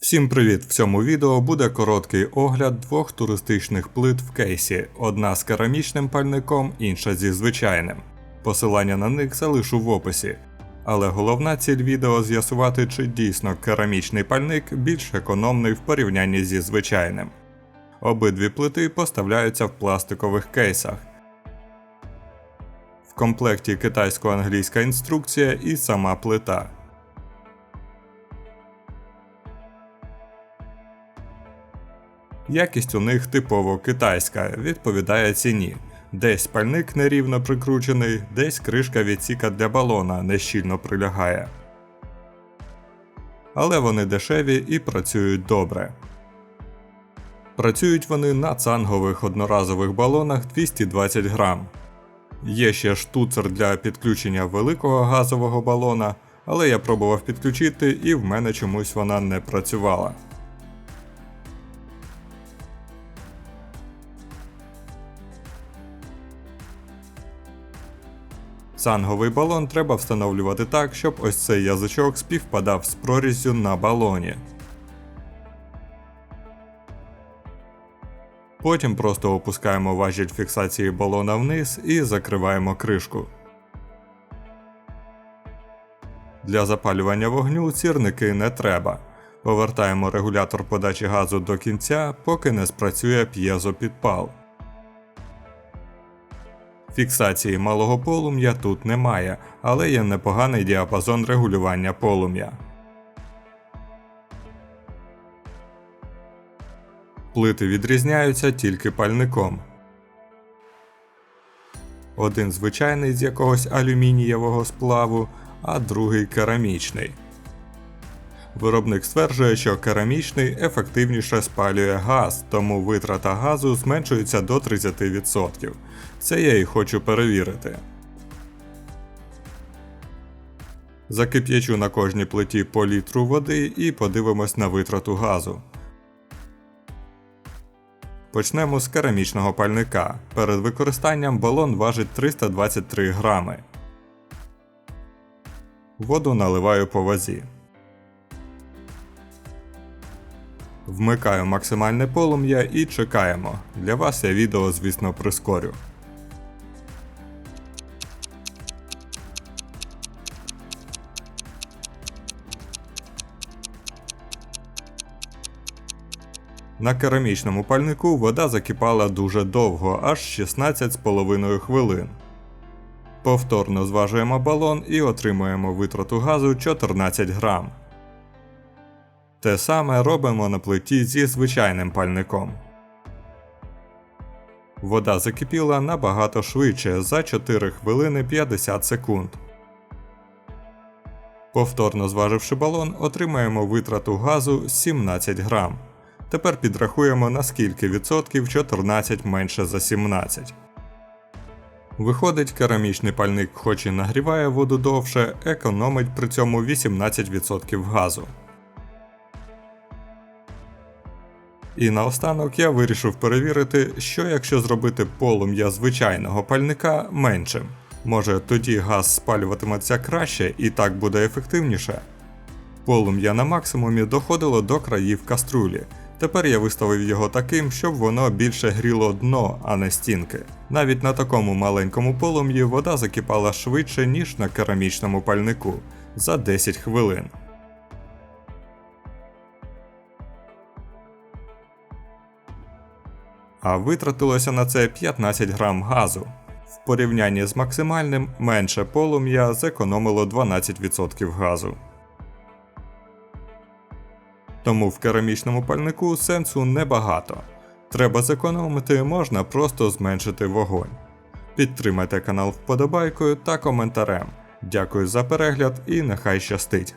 Всім привіт! В цьому відео буде короткий огляд двох туристичних плит в кейсі: одна з керамічним пальником, інша зі звичайним. Посилання на них залишу в описі. Але головна ціль відео з'ясувати, чи дійсно керамічний пальник більш економний в порівнянні зі звичайним. Обидві плити поставляються в пластикових кейсах. В комплекті китайсько-англійська інструкція і сама плита. Якість у них типово китайська, відповідає ціні. Десь пальник нерівно прикручений, десь кришка відсіка для балона нещільно прилягає. Але вони дешеві і працюють добре. Працюють вони на цангових одноразових балонах 220 грам. Є ще штуцер для підключення великого газового балона, але я пробував підключити і в мене чомусь вона не працювала. Цанговий балон треба встановлювати так, щоб ось цей язичок співпадав з проріззю на балоні. Потім просто опускаємо важіль фіксації балона вниз і закриваємо кришку. Для запалювання вогню цірники не треба. Повертаємо регулятор подачі газу до кінця, поки не спрацює п'єзопідпал. Фіксації малого полум'я тут немає, але є непоганий діапазон регулювання полум'я. Плити відрізняються тільки пальником. Один звичайний з якогось алюмінієвого сплаву, а другий керамічний. Виробник стверджує, що керамічний ефективніше спалює газ, тому витрата газу зменшується до 30%. Це я і хочу перевірити. Закип'ячу на кожній плиті по літру води і подивимось на витрату газу. Почнемо з керамічного пальника. Перед використанням балон важить 323 грами. Воду наливаю по вазі. Вмикаю максимальне полум'я і чекаємо. Для вас я відео, звісно, прискорю. На керамічному пальнику вода закипала дуже довго, аж 16,5 хвилин. Повторно зважуємо балон і отримуємо витрату газу 14 грам. Те саме робимо на плиті зі звичайним пальником. Вода закипіла набагато швидше за 4 хвилини 50 секунд. Повторно зваживши балон, отримаємо витрату газу 17 грам. Тепер підрахуємо на скільки відсотків 14 менше за 17. Виходить, керамічний пальник, хоч і нагріває воду довше, економить при цьому 18% газу. І наостанок я вирішив перевірити, що якщо зробити полум'я звичайного пальника меншим. Може тоді газ спалюватиметься краще і так буде ефективніше. Полум'я на максимумі доходило до країв каструлі. Тепер я виставив його таким, щоб воно більше гріло дно, а не стінки. Навіть на такому маленькому полум'ї вода закипала швидше, ніж на керамічному пальнику за 10 хвилин. А витратилося на це 15 грам газу. В порівнянні з максимальним менше полум'я зекономило 12% газу. Тому в керамічному пальнику сенсу небагато. Треба зекономити, можна просто зменшити вогонь. Підтримайте канал вподобайкою та коментарем. Дякую за перегляд і нехай щастить!